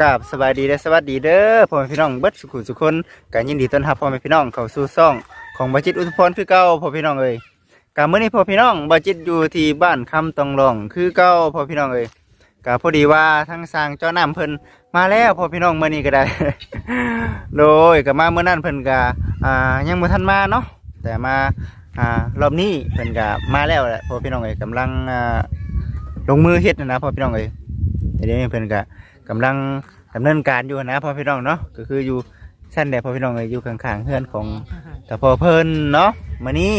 กราบสบายดีและสวัสดีเด้อพ่อแม่พี่น้องเบิดสุขุสุขคนกันยินดีต้อนรับพ่อแม่พี่น้องเข้าสู่ซ่องของบาจิตอุทพรคือเก่าพ่อพี่น้องเอ้ยกาเมื่อนี้พ่อพี่น้องบาจิตอยู่ที่บ้านคำตองรองคือเก่าพ่อพี่น้องเอ้ยกาพอดีว่าทั้งสร้างเจ้าน้ำเพิ่นมาแล้วพ่อพี่น้องเมื่อนี้ก็ได้ โดยก็มาเมื่อนั้นเพิ่นก็อ่ายังบ่ทันมาเนาะแต่มาอ่ารอบนี้เพิ่นก็มาแล้วแหละพ่อพี่น้องเอ้ยกำลังอ่าลงมือเฮ็ดนะนะพ่อพี่น้องเอ้ยเดี๋ยวนี้เพิ่นก็ กำลังดำเนินการอยู่นะพ่อพี่น้องเนาะก็คืออยู่สั้นแดดพ่อพี่น้องเลยอยู่ข้างๆเพื่อนของแต่พอเพิ่นเนาะมื้อนี้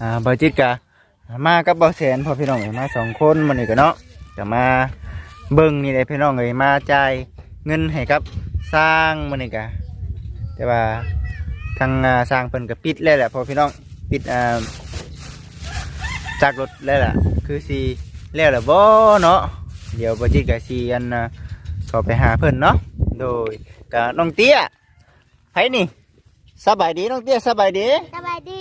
อ่าบาจิตกะมากับเบาแสนพ่อพี่น้องเอ้ยมาสองคนมื้อนี้ก็เนาะจะมาเบิ่งนี่เลยพี่น้องเอ้ยมาจ่ายเงินให้กับสร้างมื้อนี้กะแต่ว่าทางอ่าสร้างเพิ่นก็ปิดแล้วแหละพ่อพี่น้องปิดอ่าจากรถแล้วล่ะคือสิแล้วล่ะบ่เนาะ เดี๋ยวบจิตกับซีอันน่ะเขาไปหาเพิ่นเนาะโดยกับน้องเตี้ยไผนี่สบายดีน้องเตี้ยสบายดี สบายดี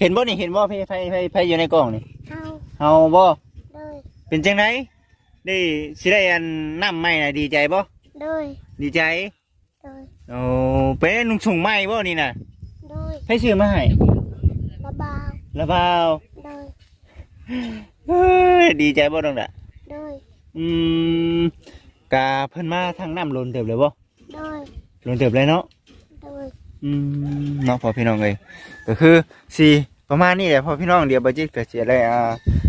เห็นบ่นี่เห็นบ่ไผไผไผไผอยู่ในกล่องนี่เอาเฮาบ่เลยเป็นจังไดได้สิได้อันน้ำใหม่น่ะดีใจบ่เลยดีใจเลยโอ้เป็นนุ่งส่งใหม่บ่นี่น่ะเลยไผซื้อมาให้ระบาวละบ่าวเลยเฮ้ยดีใจบ่น้องดะเลย อืมกาเพิ่นมาทางน้ำล้นเติบเลยบ่เลยล้นเติบเลยเนาะเลยอืมเนาะพอพี่น้องเลยก็คือสี่ประมาณนี้แหละพอพี่น้องเดี๋ยวบัจิตก็เสียได้อ่า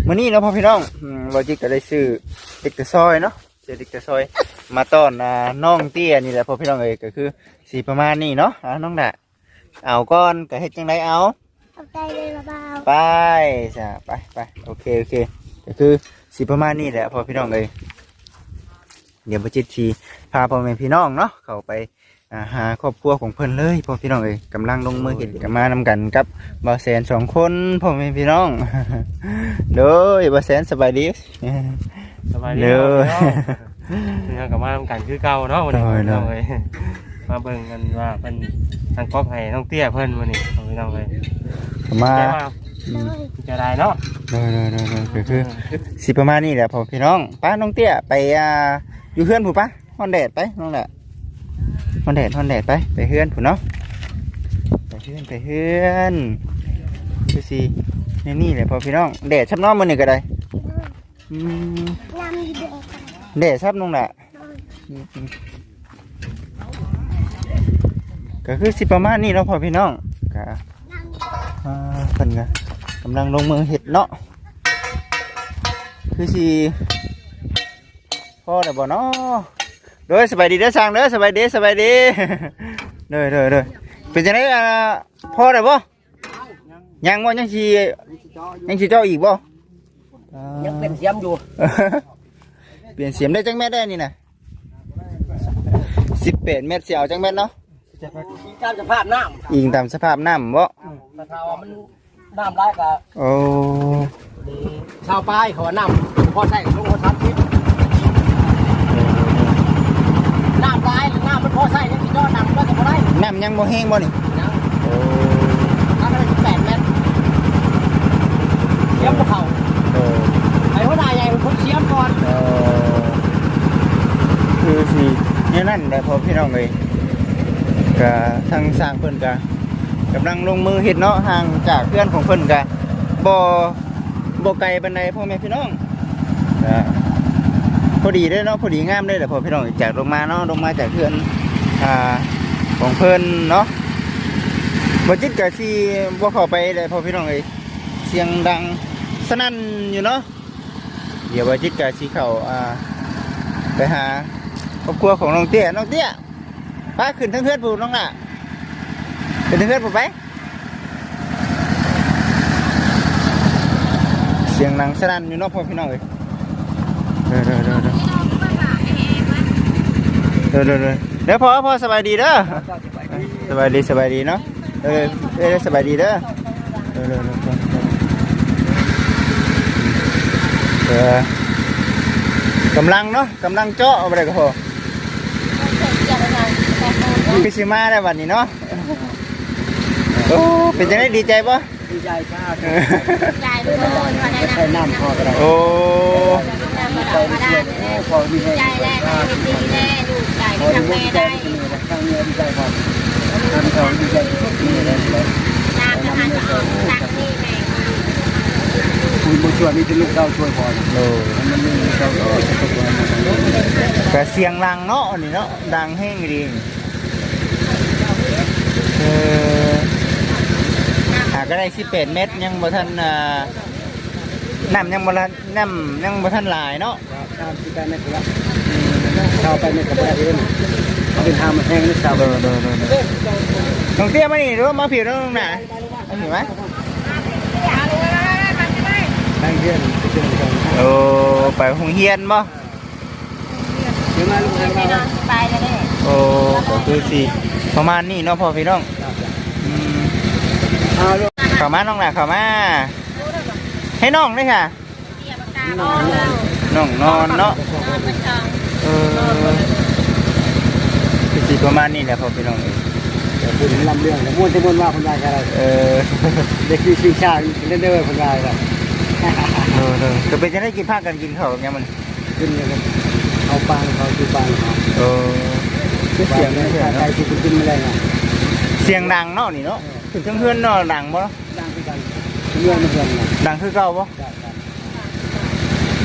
มื่อนี้เนาะพอพี่น้องอืมบัจิตก็ได้ซื้อเด็กตะซอยเนาะซื้อเด็กตะซอย มาต้อนอ่าน้องเตี้ยนี่แหละพอพี่น้องเลยก็คือสี่ประมาณนี้เนาะอ่าน้องดะเอาก้อนก็เฮ็ดจังไดเอา เอาใจเลยระบาวไปจ้ะไปไปโอเคโอเคก็คือ สี่ประมาณนี้แหละพอพี่น้องเลยเดี๋ยวบัจิตทีพาพ่อแม่พี่น้องเนาะเข้าไปอาหาครอบครัวของเพิ่นเลยพ่อพี่น้องเอ้ยกำลังลงมือเห็ดกันมานำกันกับบ่าวแสนสองคนพ่อแม่พี่น้องเด้อบ่าวแสนสบายดี สบายดีเด้อเนาะกับมาทำกันคือเก่าเนาะวันนี้โอ้ยเนาะน้องเลยมาเบิ่งกันว่าเป็นทางก๊อกให้น้องเตี้ยเพิ่นวันนี้เอาพี่น้องเลยมาได้ว่าเลย จะได้เนาะเด้อเด้อเด้อเด้อคือสิประมาณนี้แหละพ่อพี่น้องป้าน้องเตี้ยไปอ่าอยู่เฮือนผู้ปะฮอนแดดไปน้องแหละฮอนแดดฮอนแดดไปไปเฮือนผู้เนาะไปเฮือนไปเฮือนคือสินี่นี่แหละพ่อพี่น้องแดดชับน้องมื้อนี้ก็ได้เดีเด็กแดดชับน้องแหละก็คือสิประมาณนี้เนาะพ่อพี่น้องก็นำอ่าเพิ่นก็ำลังลงมือเห็ดเนาะคือสิพ่อได้บ่เนาะเด้อสบายดีเด้อช่างเด้อสบายดีสบายดีเด้อเด้อเด้อเป็นจังไดอ่าพ่อได้บ่ยังบ่ยังสิยังสิเจ้าอีกบ่อ่ายังเป็นเสียมอยู่ เปลี่ยนเสียมได้จังแม่ได้นี่น่ะ18เมตรสิเอาจังแม่นเนาะการจะพาดน้อิงตามสภาพน้ำบ่ำแต่ถ้าว่ามัน น้ำร้ายกับโอ้ชาวป้ายเขาว่าน้ำพอใส่ลงหัวทับทิศน้ำร้ายหรือน้ำมันพอใส่ยังสิยอดน้ำก็จะพอได้น้ำยังบ่แห้งบ่นี่ยังโอ้ถ้าได้สิบแปดเมตรเสียมภูเขาโอ้ไอ้หัวหน้าใหญ่เป็นคนเสียมก่อนเอ่อคือสิเนี่ยนั่นแหละพอพี่น้องเลยก็ทางสร้างเพิ่นก็ กำลังลงมือเฮ็ดเนาะห่างจากเพื่อนของเพิ่นก็บ่บ่ไกลปานใดพ่อแม่พี่น้องพอดีเด้เนาะพอดีงามเด้แหละพ่อพี่น้องจากลงมาเนาะลงมาจากเพื่อนอ่าของเพิ่นเนาะบ่จิตก็สิบ่เข้าไปเลยพ่อพี่น้องเอ้ยเสียงดังสนั่นอยู่เนาะเดี๋ยววันจิตกาชีเขาอ่าไปหาครอบครัวของน้องเตี้ยน้องเตี้ยป้าขึ้นทั้งเพื่อนผูน้องน่ะ ขึ้นทั้งเพื่อนผูไป เสียงหนังสนั่นอยู่เนอกพ่อพี่น้องเลยเด้อเด้อเด้อเด้อเด้อเด้อเด้อเดี๋ยวพอพอสบายดีเด้อสบายดีสบายดีเนาะเออเออสบายดีเด้อเด้อเด้อเด้อเด้อเด้อกำลังเนาะกำลังเจาะเอาไปเลยก็พอพิชิมาได้วันนี้เนาะ โอ้เป็นจังไดดีใจปะดีดีใจชาติยายทุกคนมาได้ใช้น้ำพอก็ได้โอ้น้ำมาได้มาได้เลยพอมีแห้งยายแรกให้ดีแน่ลูกยายพก็อดีทำแม่ใจได้ดีนะข้างเงินใจพอทำเขาดีใจทุกทีเลยน้ำจะหันออกตักนี่แม่คุณบุญช่วยมีแต่ลูกเต้าช่วยพอโอ้มันมีเต้าก็จะตกมาก็เสียงดังเนาะอันนี่เนาะดังแห้งดีเออหา ก็ได้18เม็ดยังบ่ทันอ่าน้ำยังบ่ทันน้ำยังบ่ทันหลายเนาะข้ามที่ไปไม่ถูกละข้าวไปไม่กระแบเองเป็นทางมันแห้งนี่ชาวเดอเดอเดอเดอน้องเตี้ยมานี่หรือว่ามาผิวน้องหนามาผิวไหมนั่งเยี่ยมไปเจอกันโอ้ไปหงเฮียนบ่เดี๋ยวมาลูกเดี๋ยวไปมานอนไปเลยโอ้ก็คือสิประมาณนี้เนาะพ่อพี่น้องอืม เอาลูกเข้ามาน้องหน่ะเข้ามา ให้น้องด้วยค่ะเสียปากกาบอลแล้วน้องนอนเนาะนอนเป็นจองเออคือสิประมาณนี้แหละพ่อพี่น้องเอ้ยเดี๋ยวคุณลำเรื่องเดี๋ยวม้วนจะม้วนว่าคนใดกันอะไรเออเด็กคือชิงชาเล่นเด้อคนใดกันเออเออก็เป็นจะได้กินผ้ากันกินข้าวกับยังมันขึ้นเลยเอาปางเขาคือปางเขาเออคือเสียงเนี่นี่ยเสียงใครเนาะคือคุณกินอะไรนะเสียงดังเนาะนี่เนาะ ถึงเพื่อนๆเนาะดังบ่เนาะดังคือกันเรื่องมันเรื่องนะดังคือเก่าบ่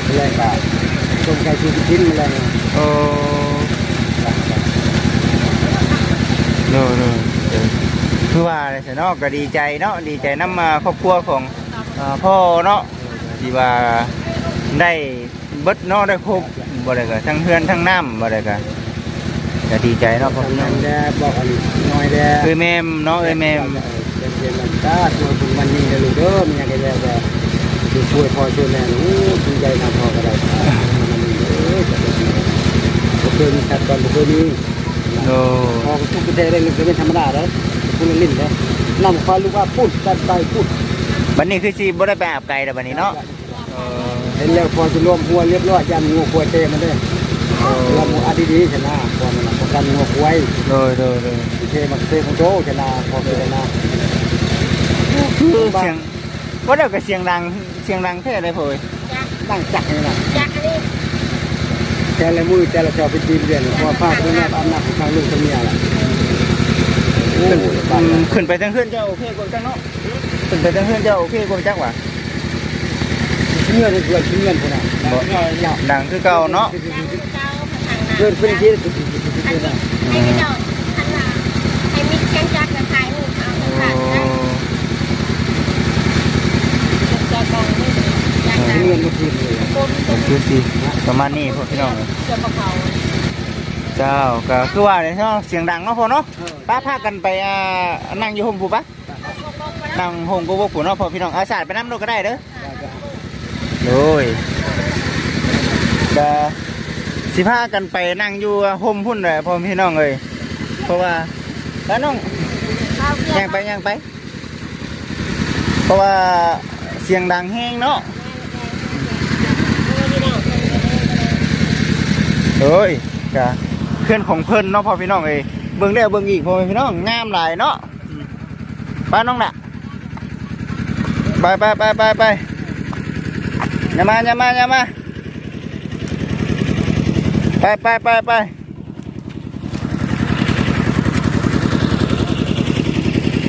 อะไรกันตรงใครคือคุณกินอะไรนะโอ้เนอะเนอะเออคือว่าอะไรเนาะก็ดีใจเนาะดีใจนำมาครอบครัวของอ่าพ่อเนาะที่ว่าได้เบิดเนาะได้ครบบ่ได้ก็ทั้งเพื่อนทั้งน้ำบ่ได้ก็ ก็ดีใจเนาะพ่อพี่น้องทำแดบอกอันน้อยแดเอ้ยแม่มเนาะเอ้ยแม่มเป็นเดือนมันตาตัวคุณวันนี้ลูกเด้อมีอะไรแล้วก็ช่วยพ่อช่วยแม่หนูดีใจนำพ่อก็ได้ผมเคยมีสัตว์ก่อนผมเคยมีโอ้พอทุกประเทศได้เงินเป็นธรรมดาเลยคุณลิ้นเลยนำความรู้ว่าพูดจัดไปพูดบัดนี้คือสิบ่ได้ไปอาบไก่แล้วบัดนี้เนาะเออเห็นแล้วพอจะรวมหัวเรียบร้อยยันงัวควายเตมันได้ เราอาดีดีชนะพอมันประกันงัวควายโดยโดยโดยเทมันเตมันโตชนะพอเป็นชนะคือเสียงว่าเดี๋ยวก็เสียงดังเสียงดังแท้เลยพ่อเอ้ยตั้งจักนี่นะจากอันนี้แต่ละมือแต่ละเจ้าเป็นทีมเรียนพอภาพเรื่องอำนาจของทางลูกทางเมียล่ะโอ้ขึ้นยอืมขึ้นไปทางเพื่อนเจ้าโอเคกว่าจังเนาะขึ้นไปทางเพื่อนเจ้าโอเคกว่าจังหวะเงื่อนเงื่อนเงื่อนคนน่ะดังคือเก่าเนาะ เจ้าทางเงื่อนเป็นที่อันนี้ให้เจ้าทางหลังให้มิดแข้งจักรถ่ายรูปเอาโอ้ถ่ายได้จะกองนี่อยากจะเงื่อนมาทีมเลยคนก็คือสิประมาณนี้พี่น้องจะมาเขาเจ้าก็คือว่าเนี่ยเนาะเสียงดังเนาะพ่อเนาะป้าพากันไปอ่านั่งอยู่ห่มผู้ปะนั่งห่มกูบ่ผู้เนาะพ่อพี่น้องอาสาไปน้ำโลกก็ได้เด้อโดยก็ สิพากันไปนั่งอยู่ห่มพุ่นเลยพ่อพี่น้องเลยเพราะว่าแล้วน้องข้าวเกี๊ย่างไปย่างไป เพราะว่าเสียงดังแห้งเนาะเฮ้ยกะเพื่อนของเพิ่นเนาะพ่อพี่น้องเอ้ยเบิ่งแล้วเบิ่งอีกพ่อพี่น้องงามหลายเนาะไปน้องน่ะไปไปไปไปไปอย่ามาอย่ามาอย่ามา ไปไปไปไป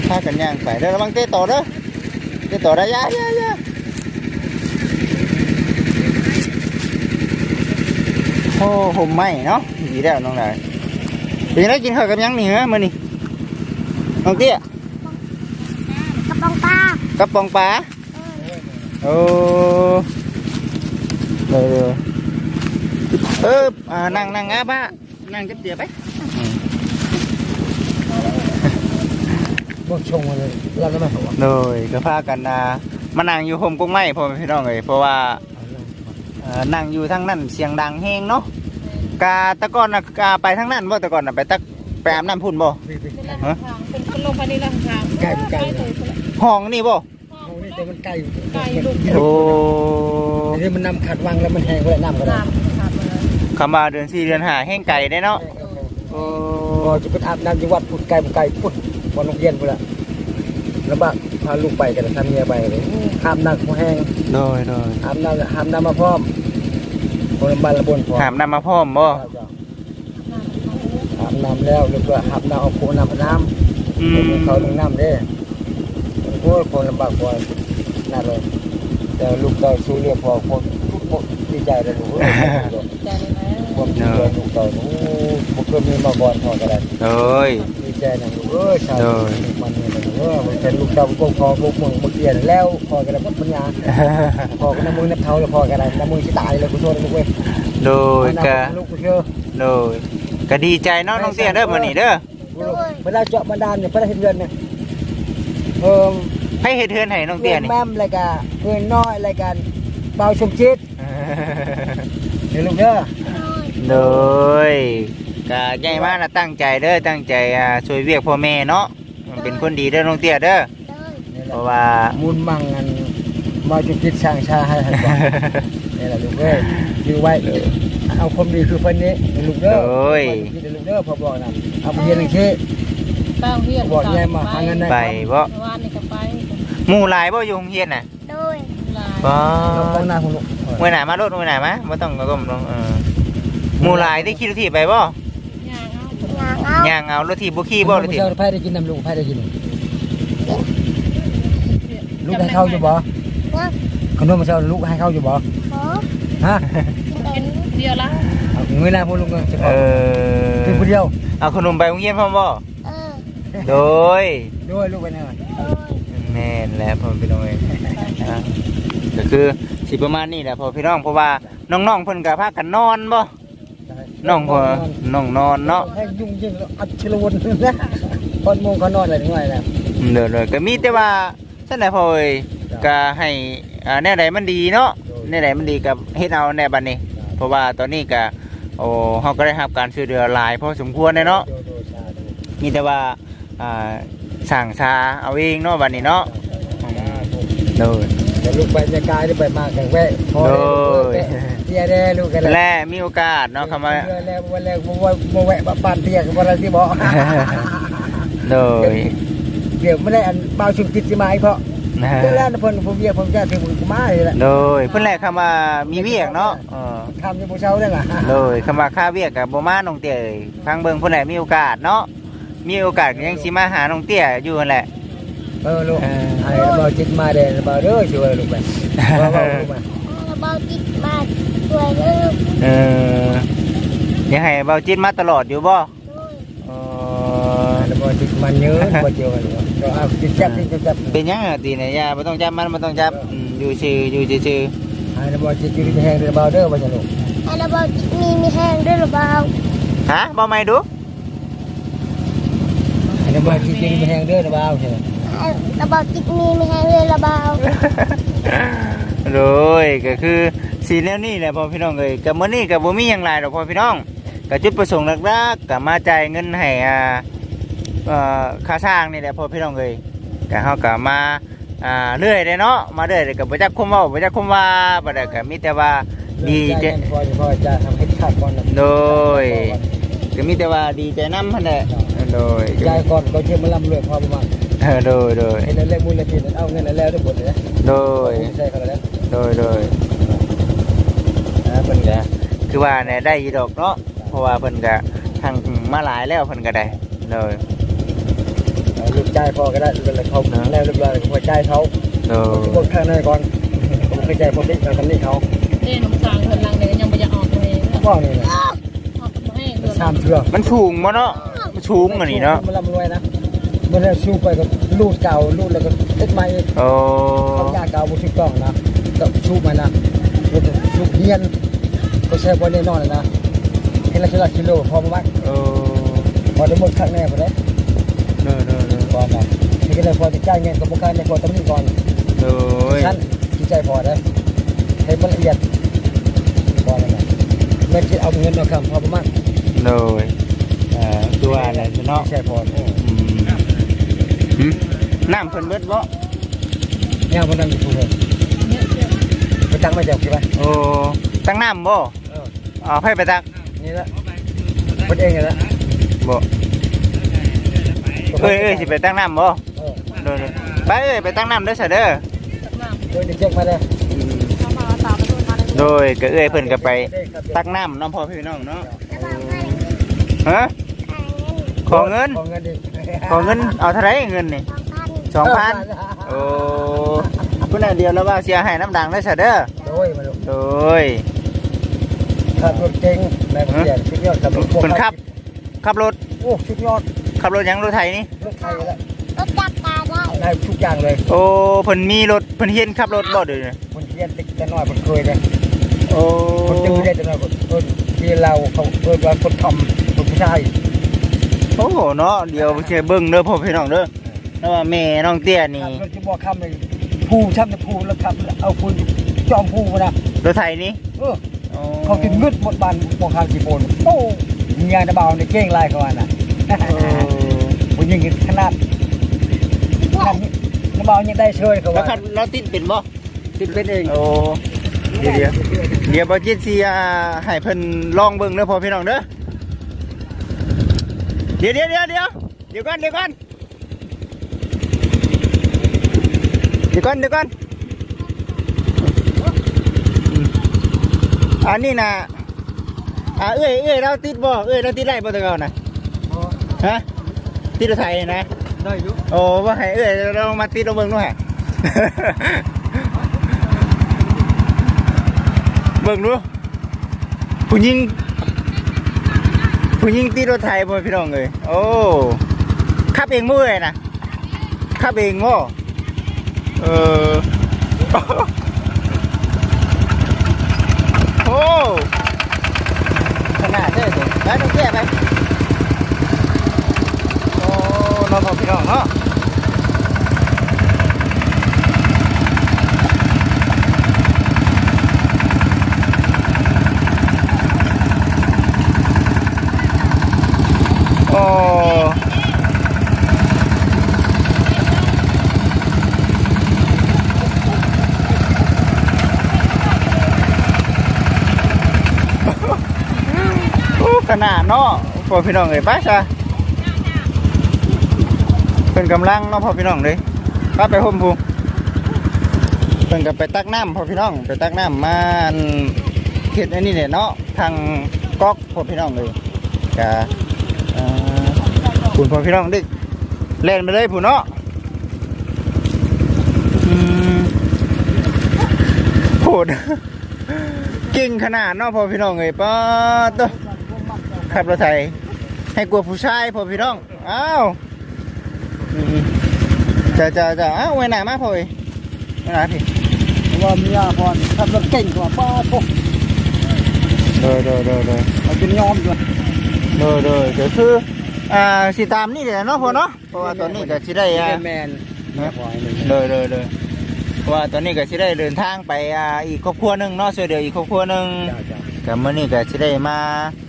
พากันย่างไปเด้อระวังเตะต่อเด้อเตะต่อได้อยาอยาอยาโอ้ผมไหมเนาะดีแล้วน้องนายเป็นยังไงกินข้าวกับหยังนี่เหรอมื้อนี้น้องเตี้ยกระป๋องปลากับปองปลาโอ้เออเออ อ่านั่งนั่งอะป้านั่งจับเตียไปบอกชงมาเลยเราไม่หัวโดยก็พากันอ่ามานั่งอยู่ห่มกุ้งไม้พ่อแม่พี่น้องเลยเพราะว่าเอ่อนั่งอยู่ทั้งนั้นเสียงดังแฮงเนาะกาแตะก่อนน่ะกาไปทั้งนั้นบ่แตะก่อนน่ะไปตักไปอาบน้ำพุ่นบ่เป็นคนลงไปในลำธารไก่ไก่ห้องนี่บ่เอานี่แต่มันไก่ไก่ลูก โอ้ที่มันนำขัดวางแล้วมันแห้งแล้วน้ำ คำว่าเดือนสี่เดือนห้าแห้งไก่ได้เนาะโอ้พอจะไปอาบน้ำที่วัดพุดไก่ไก่พุดวันโรงเรียนพุ่นละลำบากพาลูกไปกันทำเมียไปเลยห้ามนักแห้งโดยโดยห้ามน้ำห้ามน้ำมาพร้อมคนละบ้านละบนพร้อมหามนำมาพร้อมบ่ห้ามน้ำแล้วแล้วก็ห้ามน้ำเอาโคน้ำพน้อืำมเขาลงน้ำเด้โอ้ยคนลำบากกว่านั่นเลยแต่ลูกเราสู้เรียกพอคน ทุกคนดีใจเลยลูกเอ้ยใจเลยนะความดีเลยลูกเราโอ้บุกเคยมีมาก่อนพอกันเลยโดยดีใจนะลูกเอ้ยชาวโดยมันนี่นะลูกเอ้ยมันเป็นลูกเต่าพวกพอพวกมึงมึงเกลียนแล้วพอกันแล้วหมดปัญญาพอกันน้ำมือน้ำเท้าแล้วพอกันแล้วน้ำมือจะตายเลยกูโทษลูกเว้ยโดยกะลูกกูเชื่อโดยก็ดีใจเนาะน้องเตี้ยเด้อมื้อนี้เด้อเวลาเจาะบันดาลเนี่ยพระราชเดือนเนี่ยเพิ่มให้เฮ็ดเทือนให้น้องเตี้ยนี่แม่มรายการเพื่อนน้อยรายการเบาชมจิต เดี๋ยวลูกเด้อโดยก็ใหญ่มากนะตั้งใจเด้อตั้งใจอ่าช่วยเวียกพ่อแม่เนาะเป็นคนดีเด้อน้องเตี้ยเด้อเลยเพราะว่ามูลมังอันเบาชมจิตช่างชาให้ให้ก่อนนี่แหละลูกเอ้ยอยู่ไว้เอาความดีคือเพิ่นนี้ลูกเด้อโอ้ยเดี๋ยวลูกเด้อพอบอกนะเอาไปเรียนหนังสือเต้าเฮียนบอกยายมาหาเงินได้ไปบ่วานนี่ก็ไปหมู่หลายบ่อยู่โรงเรียนน่ะโดย ลายบ่เราต้องหน้าคุณลูกมื้อหน้ามารถมื้อหน้ามาบ่ต้องก็ลงเออหมู่หลายได้ขี่รถถีบไปบ่ยางเอาย่างเอารถถีบบ่ขี่บ่รถถีบเช้าไพ่ได้กินน้ำลูกไพ่ได้กินลูกให้เข้าอยู่บ่ว่าขนมมาเช้าลูกให้เข้าอยู่บ่ขอฮะกินเดียวละเอาเงินหน้าพวกลูกเงินจะขเอออกินคนเดียวเอาขนมไปโรงเรียนพร้อมบ่เออโดยด้วยลูกไปไหนแม่นแล้วพ่อพี่น้องเอ้ยอะ ก็คือสิประมาณนี้แหละพ่อพี่น้องเพราะว่าน้องๆเพิ่นก็พากันนอนบ่น้องพ่อน้องนอนเนาะให้ยุ่งยิ่งอัดชลวนนะคนมงเขานอนอะไรถึงไงนะเด้อๆก็มีแต่ว่าซั่นแหละพ่อเอ้ยก็ให้อ่าแนวใดมันดีเนาะแนวใดมันดีก็เฮ็ดเอาแนวบัดนี้ เพราะว่าตอนนี้ก็โอ้เฮาก็ได้รับการช่วยเหลือหลายพอสมควรเลยเนาะมีแต่ว่าอ่าสั่งชาเอาเองเนาะบัดนี้เนาะโดย เดี๋ยวลูกไปจะกายได้ไปมากแต่แวะพอเตี้ยแน่ลูกกันและมีโอกาสเนาะคำว่าแล้ววันแรกมาแวะบ้านเตี้ยกับวันที่บอกโดยเดี๋ยวไม่ได้อันเบาชุมจิตสิมาอีกเพราะเจ้าแล้วนะเพิ่นผมเรียกผมจะถึงผมมาเลยแหละโดยเพิ่นแหละคำว่ามีเวียกเนาะเออทำในผู้เช่าได้ล่ะโดยคำว่าค่าเวียกกับบ่มาน้องเตี้ยเอ้ยทางเบิ่งเพิ่นแหละมีโอกาสเนาะมีโอกาสก็ยังสิมาหาน้องเตี้ยอยู่นั่นแหละ เออลูกไอ้เบาจิตมาเด้เบาเด้อช่วยลูกไปเบาเบาลูกมาเราเบาจิตมาช่วยลูกเออยังให้เบาจิตมาตลอดอยู่บ่ด้วยเออเบาจิตมันเยอะบ่เจอกันก็เอาจิตจับจิตจับเป็นหยังอะตีเนี่ยยาบ่ต้องจับมันบ่ต้องจับอืมอยู่ซื่ออยู่ซื่อไอ้เบาจิตอยู่ที่แห้งเบาเด้อบ่จะลูกให้เราเบาจิตมีมีแห้งด้วยหรือเปล่าๆฮะบ่ไม่ดูไอ้เบาจิตอยู่ที่แห้งเด้อเบาใช่ให้เราเบาจิตมีไมีแห้งด้วยรือเปล่าโดยก็คือสีแนวนี้แหละพ่อพี่น้องเอ้ยกับมื้อนี้ก็บ่มีหยังหลายดอกพ่อพี่น้องก็จุดประสงค์หลักๆก็มาจ่ายเงินให้อ่าเอ่อค่าสร้างนี่แหละพ่อพี่น้องเอ้ยก็เฮาก็มาอ่าเรื่อยเลยเนาะมาเรื่อยเลยก็บ่จักคุมเว้าบ่จักคุมว่าบ่ได้ก็มีแต่ว่าดีใจพอจะพอจะทำให้ขาดก่อนโดยก็มีแต่ว่าดีใจนำหั่นแหละโดยยายก่อนก็เชื่อมาลำรวยพอประมาณ เออโดยโดยเห็นแล้วมูลนิธิเอาเงินแล้วได้หมดเลยนะโดยใช่เขาแล้วโดยโดยนะเป็นไงคือว่าเนี่ยได้ยีดอกเนาะเพราะว่าเพิ่นก็ทางมาหลายแล้วเพิ่นก็ได้เลยลูกใจพอก็ได้เป็นอะไรเขาแล้วเรียบร้อยหัวใจเขาโดยพวกข้างในก่อนผมเคยใจพวกนี้ทำนี่เขาเด่นสางเพิ่นลังเดี๋ยวยังไม่จะออกเลยพ่อนี่นะออกมาให้เดือนสามเทือมันสูงบ่เนาะมันสูงอันนี้เนาะมันลำรวยนะ มันจะสู้ไปกับลูดเก่าลูดแล้วก็ติดไม้โอ้เขายาเก่าบุตรกล้องนะก็สู้มันนะสู้เฮียนก็ใช้พอแน่นอนนะเห็นละกิโลกิโลพอมากโอ้พอได้หมดข้างแน่พอได้โดยโดยโดยก่อนนะที่ก็เลยพอจะจ่ายเงินกับพวกการในพอต้องมีก่อนโดยชั้นที่ใจพอได้ให้มันละเอียดก่อนนะไม่คิดเอาเงินเอาคำพอประมาณโดยเอ่อคือว่าอะไรเนาะที่ใจพออืมหึ น้ำเพิ่นเบิดบ่ย่างคนนั้นอยู่ทุกเลยไปตั้งมาจากที่ไหนโอ้ตั้งน้ำบ่เอาให้ไปตักนี่ละคนเองนี่ละบ่เอ้ยเอ้ยสิไปตั้งน้ำบ่เออโดยโดยไปเอ้ยไปตั้งน้ำเด้อซะเด้อโดยเด็กๆมาเลยโดยก็เอ้ยเพิ่นก็ไปตักน้ำน้องพ่อพี่น้องเนาะฮะข อเงิน ขอเงินดิขอเงินเอาเท่าไหรเงินนี่สองพันโอ้คุณน่ะเดียวแล้วว่าเสียให้น้ำดังได้ซะเด้อโดยมาลูกโดยขับรถเก่งแม่เสียชุดยอดขับรถคนขับขับรถโอ้ชุดยอดขับรถหยังรถไถนี่ รถไทยแล้วรถจักรตาได้ได้ทุกอย่างเลยโอ้เพิ่นมีรถเพิ่นเฮียนขับรถบ่เด้อเนี่ยคนเรียนติดแต่น้อยคนเคยเลยโอ้คนจื้อได้แต่น้อยคนคนที่เราเขาเออว่าคนทำคนผู้ชาย โอ้เนาะเดี๋ยวสิเบิ่งเด้อพ่อพี่น้องเด้อแล้วว่าแม่น้องเตี้ยนี่ขับรถที่บ่อคำเลยผู้ช่ำแต่ผู้แล้วขับเอาคุณจอมผู้มานะรถไถนี่เออโอ้เขากินมืดหมดบานบ่อคำกี่โปนโอ้ยางตะเบาในเก้งลายเขาว่าน่ะโอ้ผู้ยิงขนาดขนาดนี้ตะเบายังได้เชยเขาแล้วว่าคันเราติดเป็นบ่ติดเป็นเองโอ้เดี๋ยวเดี๋ยวเดี๋ยวบ่จิตสิอ่าให้เพิ่นลองเบิ่งเด้อพ่อพี่น้องเด้อเดี๋ยวเดี๋ยวเดี๋ยวเดี๋ยวเดี๋ยวก่อนเดี๋ยวก่อนเดี๋ยวก่อนเดี๋ยวก่อนอืมอันนี้นะอ่าเอ้ยเอ้ยเราติดบ่เอ้ยเราติดได้บ่แตะเกานะฮะติดรถไถนะได้อยู่โอ้ว่าให้เอ้ยเรามาติดเราเบิ่งด้วยฮะเบิ่งดูผู้หญิง ผู้หญิงตีรถไทยบ่พี่น้องเลยโอ้ขับเองมื้อเลยนะขับเองบ่เออโอ้ขนาดเด้อเด้อแล้วต้องแก้ไปโอ้น้องพี่น้องเนาะ โอ้ขนาดเนาะพอพี่น้องเอ้ยไปซะเป็นกำลังเนาะพอพี่น้องเลยป้าไปห่มพูเพิ่นก็ไปตักน้ำพอพี่น้อง ไปตักน้ำมาเฮ็ดอันนี้เนี่ยเนาะทางก๊อกพอพี่น้องเลยกะอ่าคุณพ่อพี่น้องดึกเล่นไปเลยผู้เนาะอืมโหดเก่งขนาดเนาะพ่อพี่น้องเอ้ยป้าตัว ขับรถไถให้กลัวผู้ชายพ่อพี่น้องอ้าวอืมจะจะจะอ้าวไว้หนามาพ่อเอ้ยไว้หนาพี่ว่าเมียพรขับรถเก่งกว่าป้าพวกเดยเดยเดยเดยเขาจะยอมด้วยเดยเดยเดี๋ยวคืออ่าสิตามนี่แหละเนาะพ่อเนาะเพราะว่าตอนนี้ก็สิได้อ่าแมนแม่พอยนี่เลยเลยเลยเพราะว่าตอนนี้ก็สิได้เดินทางไปอ่าอีกครอบครัวหนึ่งเนาะช่วยเดียวอีกครอบครัวหนึ่งจ้าจ้ากับมื่อนี้ก็สิได้มาอ่า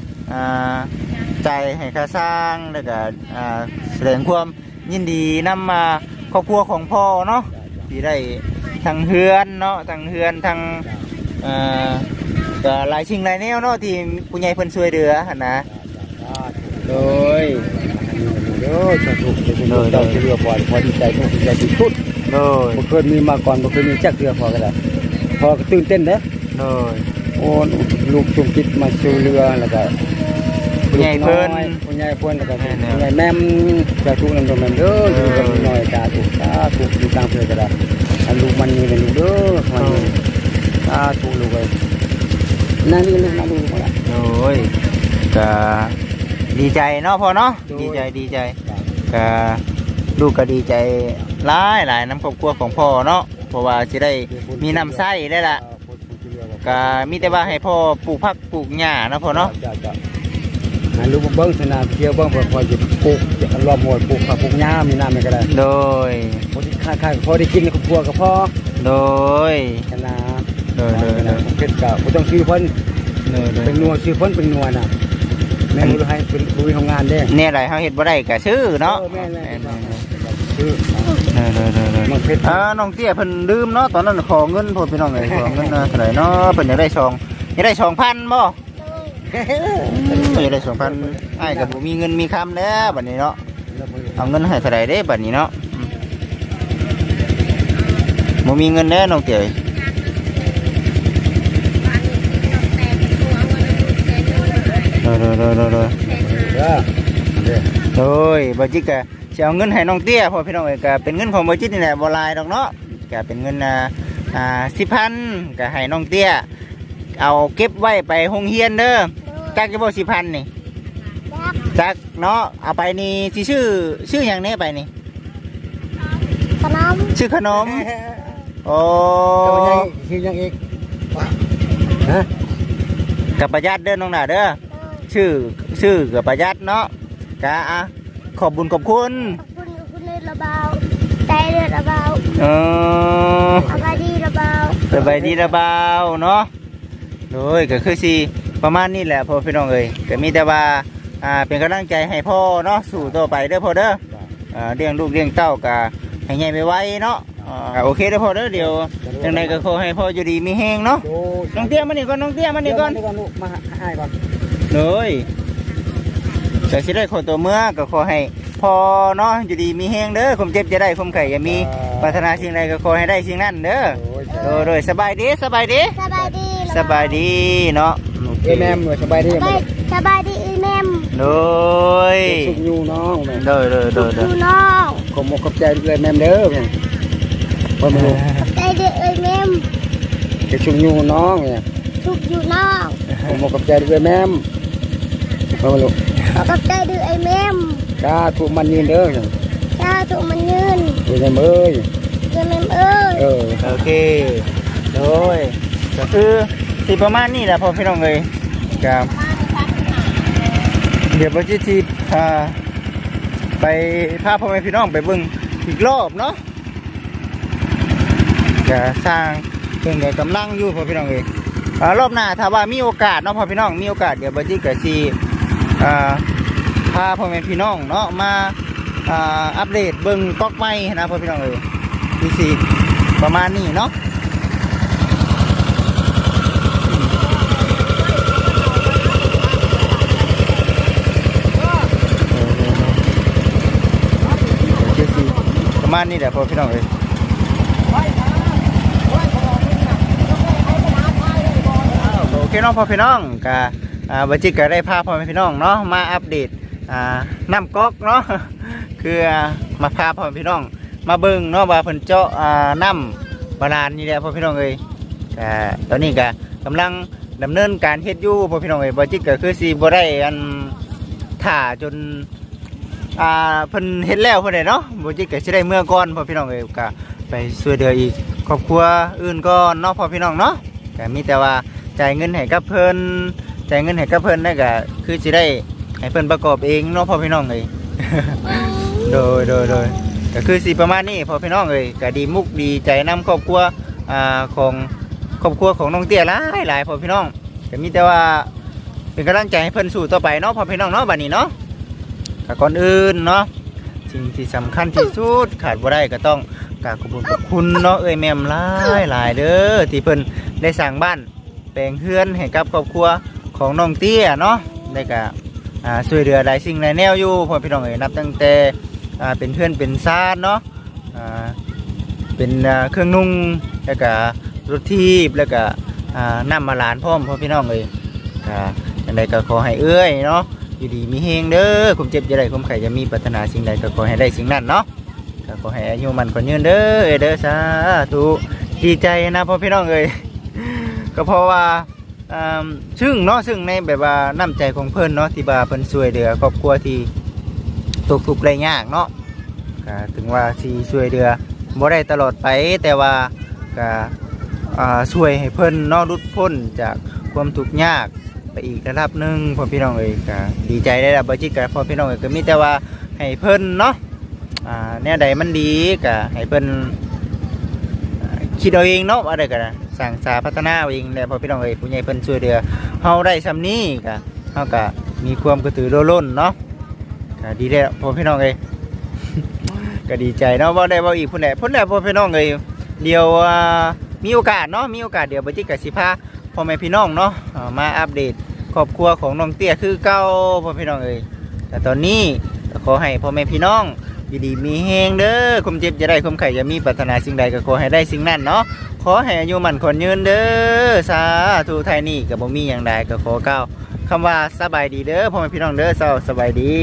ใจให้ค่าสร้างแล้วก็แสดงความยินดีนำมาครอบครัวของพ่อเนาะที่ได้ทางเฮือนเนาะทางเฮือนทางหลายสิ่งหลายแนวเนาะที่ผู้ใหญ่เพิ่นช่วยเหลือห์นะโดยเด้อสาธุเด้อเจ้าเรือพอพอดีใจพอดีใจที่สุดโดยบ่เคยมีมาก่อนบ่เคยมีจักเรือพอก็ได้พอก็ตื่นเต้นเด้อโดยโอ้ลูกจุงจิตมาสู่เรือแล้วก็ ผู้ใหญ่เพิ่นผู้ใหญ่เพิ่นแล้วก็แม่นๆผู้ใหญ่แม่มสาธุนำตรงนั้นเด้ออยู่กันหน่อยสาธุสาธุอยู่กลางเพื่อก็ได้อันลูกมันนี่เลยลูกเด้อมันนี่สาธุลูกเอ้ยนั่นนี่ลูกนั่นลูกมาละโอ้ยก็ดีใจเนาะพ่อเนาะโดยดีใจดีใจก็ลูกก็ดีใจหลายหลายน้ำครอบครัวของพ่อเนาะเพราะว่าจะได้มีน้ำไส้ได้ละก็มีแต่ว่าให้พ่อปลูกผักปลูกหญ้าเนาะพ่อเนาะ จ้จ้อันลูกเบิ้งสนามเที่ยวเบิ้งเพื่อพอจะปลูกจะรอบหมดปลูกผักปลูกหญ้ามีน้ำไม่ก็ได้โดยพอที่ค่าค่าพอได้กินในครอบครัวก็พอโดยชนะโดยโดยโดยเพ็ดก็บ่ต้องซื้อเพิ่นโดยโดยเป็นนัวซื้อเพิ่นเป็นนัวน่ะแม่รู้ให้เป็นผู้ทำงานเด้เนี่ยอะไรเขาเห็ดบ่ได้ก็ซื้อเนาะออแม่แม่แม่นๆซื้อโดยโดยโดยโดยมันเพ็ดอ่าน้องเตี้ยเพิ่นลืมเนาะตอนนั้นขอเงินพ่อพี่น้องเลยขอเงินเท่าไหร่เนาะเพิ่นอยากได้ซองอยากได้สองพันบ่ อยากได้สองพันไอ้กับผมมีเงินมีคำแล้วบัดนี้เนาะเอาเงินให้เท่าไร่เด้บัดนี้เนาะอืมมีเงินแน่น้องเตี๋ยวันนี้ต้องแต่งตัววันนี้แต่งตัวโดยโดยโดยโดยแต่งเด้อเด้อโดยบจิก็จะเอาเงินให้น้องเตี้ยพอพี่น้องเอกเป็นเงินของบจิตนี่แหละบ่หลายดอกเนาะก็เป็นเงินอ่าอ่า10,000ก็ให้น้องเตี้ย เอาเก็บไว้ไปโรงเรียนเด้อจักจะบ่10,000นี่จักเนาะเอาไปนี่สิชื่อชื่อหยังแน่ไปนี่ขนมชื่อขนมโอ้เจ้าใหญ่ชื่อยังอีกฮะกับประหยัดเด้อน้องหน่าเด้อชื่อชื่อกับประหยัดเนาะกะอะขอบบุญขอบคุณขอบคุณคุณเลือดระเบาใจเลือดระเบาเอออากาศดีระเบาสบายดีระเบาเนาะ โดยก็คือสิประมาณนี้แหละพ่อพี่น้องเอ้ยก็มีแต่ว่าอ่าเป็นกำลังใจให้พ่อเนาะสู่ต่อไปเด้อพ่อเด้ออ่าเลี้ยงลูกเลี้ยงเต้าก็ให้ใหญ่ไปไว้เนาะอ่าโอเคเด้อพ่อเด้อเดี๋ยวจังใดก็ขอให้พ่ออยู่ดีมีแฮงเนาะโอ้น้องเตี้ยมานี่ก่อนน้องเตี้ยมานี่ก่อนเดี๋ยวลูกมาให้ก่อนเลยก็สิได้ขอตัวเมื่อก็ขอให้พ่อเนาะอยู่ดีมีแฮงเด้อความเจ็บจะได้ความไข่อย่ามีปรารถนาสิ่งใดก็ขอให้ได้สิ่งนั้นเด้อโอ้ยโดยโดยสบายดีสบายดีสบายดี สบายดีเนาะโอเคเอ้ยแม่มสบายดีสไหมบายสบายดีอีแมมโดยสุขอยู่น้องแม่โดยโดยโดยโดดูยน้องขอบมกขอบใจเลยแม่มเด้อแม่พ่อมาลูกใจเดือดเอ้ยแมมจะชุมอยู่น้องเนี่ยทุกอยู่น้องขอบมกขอบใจเลยแม่มพ่อมาลูกขอกับใจเดือดไอ้แมมกาถูกมันยืนเด้อเนี่ยจ้าถูกมันยืนอยู่ในมือเดือดแมมเอ้ยเออโอเคโดยก็คือ สิประมาณนี้แหละพ่อพี่น้องเลยครับเดี๋ยวพ่อจิทีพาไปพาพ่อแม่พี่น้องไปเบิ่งอีกรอบเนาะจะสร้างเพิ่งก็กำลังอยู่พ่อพี่น้องเลยอ่ารอบหน้าถ้าว่ามีโอกาสเนาะพ่อพี่น้องมีโอกาสเดี๋ยวบัจิกะชีอ่พาพ่อแม่พี่น้องเนาะมาอัปเดตเบิ่งก๊อกไม้นะพ่อพี่น้องเลยที่สี่ประมาณนี้เนาะ เจดสีประ มาณนี้แหละพอพี่น้องเลยโอเคน้องพ่อพี่น้องกะอ่าบัจิกก็ได้พาพ่อแม่พี่น้องเนาะมาอัปเดตอ่าน้ำก๊อกเนาะคือมาพาพ่อแม่พี่น้อง มาเบิ่งเนาะว่าเพิ่นเจาะอ่าน้ำบาดาลนี่แหละพ่อพี่น้องเอ้ยตอนนี้ก็กำลังดำเนินการเฮ็ดอยู่พ่อพี่น้องเอ้ยบัจิกก็คือสิบ่ได้อันถ่าจน อ่าเพิ่นเฮ็ดแล้วเพิ่นได้เนาะบ่จิตก็สิได้เมื่อก่อนพ่อพี่น้องเอ้ยก็ไปช่วยเหลืออีกครอบครัวอื่นก่อนเนาะพ่อพี่น้องเนาะก็มีแต่ว่าจ่ายเงินให้กับเพิ่นจ่ายเงินให้กับเพิ่นได้ก็คือสิได้ให้เพิ่นประกอบเองเนาะพ่อพี่น้องเอ้ยโดยโดยโดยก็คือสิประมาณนี้พ่อพี่น้องเอ้ยก็ดีมุกดีใจนํครอบครัวอ่าของครอบครัวของน้องเตี้ยหลายหลายพ่อพี่น้องก็มีแต่ว่าเป็นกำลังใจให้เพิ่นสู้ต่อไปเนาะพ่อพี่น้องเนาะบัดนี้เนาะ ก็ก่อนอื่นเนาะสิ่งที่สำคัญที่สุดขาดบ่ได้ก็ต้องกราบขอบคุณขอบคุณเนาะเอ้ยแม่มหลายหลายเด้อที่เพิ่นได้สร้างบ้านแปลงเฮือนให้กับครอบครัวของน้องเตี้ยเนาะได้ก็อ่าช่วยเหลือหลายสิ่งหลายแนวอยู่พ่อพี่น้องเอ้ยนับตั้งแต่อ่าเป็นเฮือนเป็นซานเนาะอ่าเป็นอ่าเครื่องนุ่งแล้วก็รถทีบแล้วก็อ่าน้ำมาหลานพร้อมพ่อพี่น้องเอ้ยก็จังไดก็ขอให้เอ้ยเนาะ อยู่ดีมีเฮงเด้อคุมเจ็บจะได้คุมไข่จะมีปรารถนาสิ่งใดก็ขอให้ได้สิ่งนั้นเนาะก็ขอให้อายุมันคนยืนเด้อเอเด้อสาธุดีใจนะพ่อพี่น้องเอ้ยก็เพราะว่าซึ่งเนาะซึ่งในแบบว่าน้ำใจของเพิ่อนเนาะที่ว่าเพิ่นช่วยเหลือครอบครัวที่ตกทุกข์ได้ยากเนาะก็ถึงว่าสิช่วยเหลือบ่ได้ตลอดไปแต่ว่าก็ช่วยให้เพิ่อนเนาะหลุดพ้นจากความทุกข์ยาก ไปอีกระดับหนึ่งพ่อพี่น้องเอ้ยก็ดีใจได้ละบจิตกับพ่อพี่น้องเอ้ยก็มีแต่ว่าให้เพิ่นเนาะอ่าเนี่ยใดมันดีก็ให้เพิ่นคิดเอาเองเนาะอะไรกันสั่งสาพัฒนาเอาเองแหละพ่อพี่น้องเอ้ยผู้ใหญ่เพิ่นช่วยเหลือเฮาได้ซำนี้ก็เฮาก็มีความกระตือรือร้นเนาะก็ดีแล้วพ่อพี่น้องเอ้ยก็ดีใจเนาะว่าได้ว่าอีกพุ่นแหละพุ่นแหละพ่อพี่น้องเอ้ยเดี๋ยวมีโอกาสเนาะมีโอกาสเดี๋ยวบจิตกับสิพา พ่อแม่พี่น้องเนาะมาอัปเดตครอบครัวของน้องเตี้ยคือเก้าพ่อพี่น้องเอ้ยแต่ตอนนี้ขอให้พ่อแม่พี่น้องอยู่ดีมีแฮงเด้อคุมเจ็บจะได้คุมไข่จะมีปรารถนาสิ่งใดก็ขอให้ได้สิ่งนั้นเนาะขอให้อายุมันคนยืนเด้อสาธุไทยนี่ก็บ่มีอย่างใดก็ขอเก้าคำว่าสบายดีเด้อพ่อแม่พี่น้องเด้อสบายดี